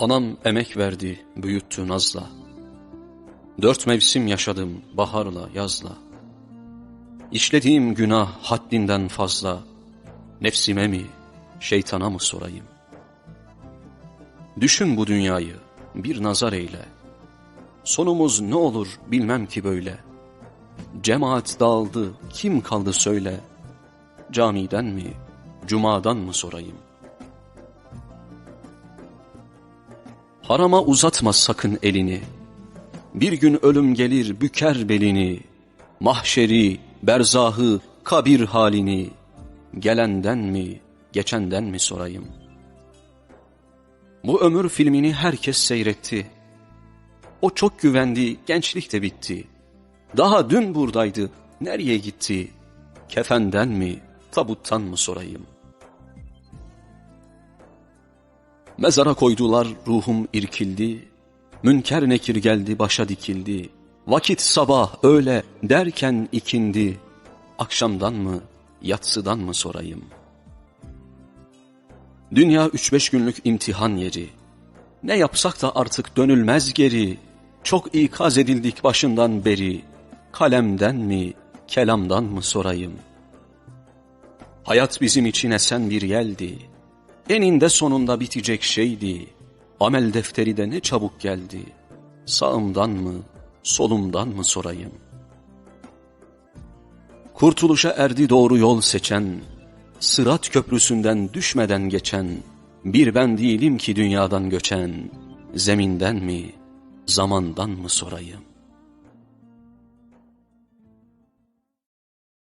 Anam emek verdi, büyüttü nazla. Dört mevsim yaşadım baharla, yazla. İşlediğim günah haddinden fazla. Nefsime mi, şeytana mı sorayım? Düşün bu dünyayı, bir nazar eyle. Sonumuz ne olur bilmem ki böyle. Cemaat dağıldı, kim kaldı söyle. Camiden mi, cumadan mı sorayım? Harama uzatma sakın elini. Bir gün ölüm gelir büker belini. Mahşeri, berzahı, kabir halini. Gelenden mi, geçenden mi sorayım? Bu ömür filmini herkes seyretti. O çok güvendi, gençlik de bitti. Daha dün buradaydı, nereye gitti? Kefenden mi, tabuttan mı sorayım? Mezara koydular, ruhum irkildi. Münker nekir geldi, başa dikildi. Vakit sabah, öğle derken ikindi. Akşamdan mı, yatsıdan mı sorayım? Dünya üç beş günlük imtihan yeri. Ne yapsak da artık dönülmez geri. Çok ikaz edildik başından beri. Kalemden mi, kelamdan mı sorayım? Hayat bizim için esen bir yeldi. Eninde sonunda bitecek şeydi. Amel defteri de ne çabuk geldi. Sağımdan mı, solumdan mı sorayım? Kurtuluşa erdi doğru yol seçen, Sırat köprüsünden düşmeden geçen, Bir ben değilim ki dünyadan göçen, Zeminden mi, zamandan mı sorayım?